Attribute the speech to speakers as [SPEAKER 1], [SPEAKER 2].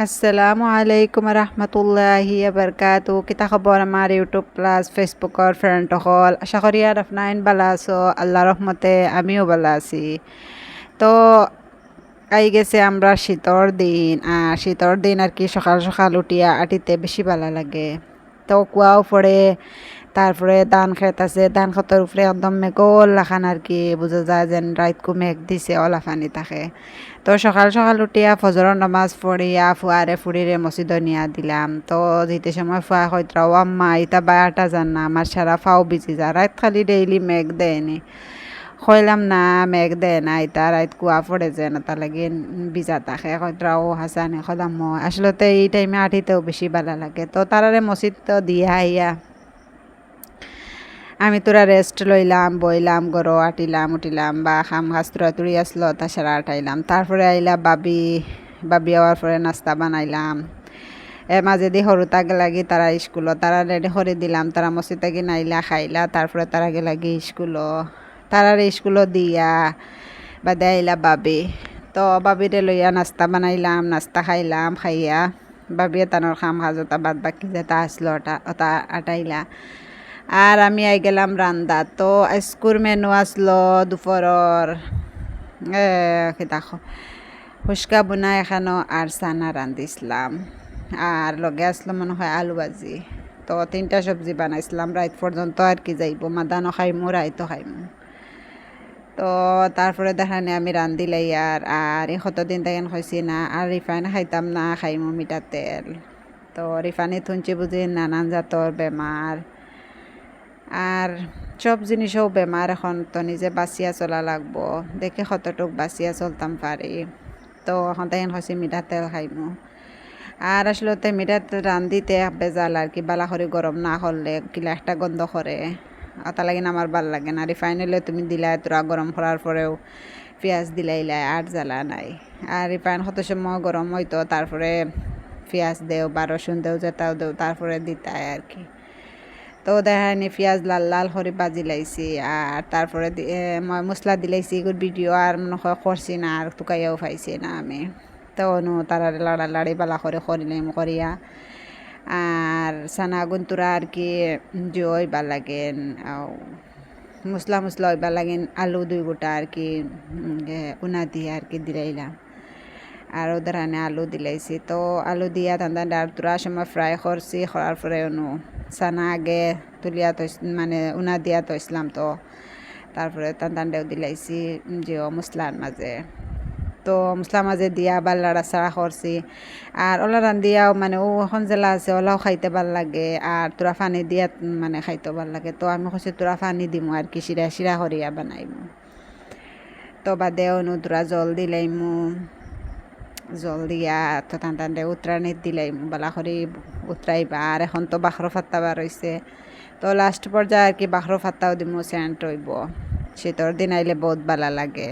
[SPEAKER 1] আসসালামু আলাইকুম রহমতুল্লাহি বরকাতু কিতা খবর আমার ইউটিউব প্লাস ফেসবুকর ফ্রেন্ড হল আশা করি আর আপনাইন বালা আছো আল্লাহ রহমতে আমিও বালা আছি তো আই গেছে আমরা শীতর দিন আর শীতর দিন আর কি সকাল সকাল উঠিয়া আটিতে বেশি ভালো লাগে তো কুয়াও পড়ে তারপরে ধান খেত আছে, ধান খেতের উপরে একদম মেঘল লাখান আর কি বোঝা যায় যেন রাইতকু মেঘ দিছে অলাফানি থাকে তো সকাল সকাল উঠিয়া ফজরের নামাজ পড়িয়া ফুয়ারে ফুড়িরে মসজিদ নিয়া দিলাম। তো যেতে সময় ফুয়া হয়তো আম্মা, ইতা বায়াটা জান না আমার সারা ফাও বিজি যা রাত খালি ডেইলি মেঘ দেয়নি কইলাম, না মেঘ দেয় না, ইতা রাত কুয়া পড়ে যে না তা লাগে বিজা থাকে হয়তো হাসানি কইলাম আসলে তো এই টাইমে আঠিতেও বেশি ভালো লাগে। তো তারারে মসজিদ তো দিয়ে আইয়া আমি তোরা রেস্ট লইলাম, বইলাম, গরো আটিলাম, উঠিলাম, বা খাম খাস তোরা তুড়ি আসলো, তাছাড়া আটাইলাম তারপরে আইলা বাবি বাবি আওয়ার পরে নাস্তা বানাইলাম। এ মাঝে দি সরু তাকে লাগি তারা স্কুলত তারা রেডি করে দিলাম, তারা মসজিদ থাকি নাইলা, খাইলা তারা গে লাগি স্কুলও তারার স্কুলত দিয়া বা দেয়লা বাবি। তো বাবিরে লইয়া নাস্তা বানাইলাম, নাস্তা খাইলাম, খাইয়া বাবিয়ে তানোর খাম খাজতা বাদ বাকি যেটা আসলো ওটা ওটা আটাইলা। আর আমি আই গেলাম রান্দা। তো স্কুর মেনু আসলো দুপুরর দেখো, ফুচকা বোনা এখানো আর সানা রান্ধিছিলাম আর লগে আসলো মনে হয় আলু ভাজি। তো তিনটা সবজি বানাইছিলাম রাইত পর্যন্ত আর কি যাইব, মাদানো খাইমু রাইতো খাইমু। তো তারপরে দেখানে আমি রান্ধিলাই আর আর এই কতদিন দেখেন খাইছি না, আর রিফাইন খাইতাম না, খাইমু মিঠা তেল তো রিফাইনে থুনছি বুঝি নানান জাতর বেমার আর সব জিনিসও বেমার এখন, তো নিজে বাঁচিয়া চলা লাগবো। দেখে কতটুক বাঁচিয়া চলতাম পারি তো এখন তাই মিঠা তেল খাইমু আর আসলে তো মিঠা তেল রান্ধিতে বেজাল আর কি বালা করে গরম না করলে কিলা একটা গন্ধ করে তা লাগিন আমার ভালো লাগে না। রিফাইন তুমি দিলাই তোরা গরম করার পরেও পেঁয়াজ দিলাইলাই আর জ্বালা নাই। আর রিফাইন কত সময় গরম হইতো তারপরে পেঁয়াজ দেও বা রসুন দেও যেটাও দেও তারপরে দিতাই আর কি। তো দেখায়নি পেঁয়াজ লাল লাল করে বাজি লাইছি। আর তারপরে মশলা দিলাইছি এগুলো ভিডিও আর মনে হয় করছি না আর তুকাইয়াও পাইছি না আমি। তো অনু তারা লাড়া লাড়ি বালা করে করিলাম করিয়া আর সানা গুন্তুরা আর কি জয় বা লাগেন মশলা মশলা হইবা লাগেন, আলু দুই গোটা আর কি উনা দিয়ে আর কি দিলাইলাম আর ওদের আলু দিলাইছি তো আলু দিয়া তান্দান ডার তুরা সময় ফ্রাই করছি করার পরে অনু সানা আগে তুলিয়া তো মানে উনা দিয়া তো ইসলাম তো। তারপরে তান্দানডেও দিলাইছি যে মশলার মাঝে তো মশলার মাঝে দিয়া আবার লাড়া সাড়া করছি আর ওলা রান্দিয়াও মানে ও এখন জেলা আছে ওলাও খাইতে ভালো লাগে। আর তোরা পানি দিয়া মানে খাইতে ভালো লাগে। তো আমি কৈছি তোরা পানি দিমু আর কি শিরা শিরা করিয়া বানাইমু। তো বাদে অনু তোরা জল দিলাইমু। জল দিয়া তো টান টান দিয়ে উতরানিত দিলাই বালা করে উতরাইবা আর এখন তো বাখর ফাত্তাবা রয়েছে তো লাস্ট পর্যায়ে আর কি বাখর ফাত্তাও দিমু, সেন্ট হইব। শীতর দিন আইলে বহুত ভালো লাগে।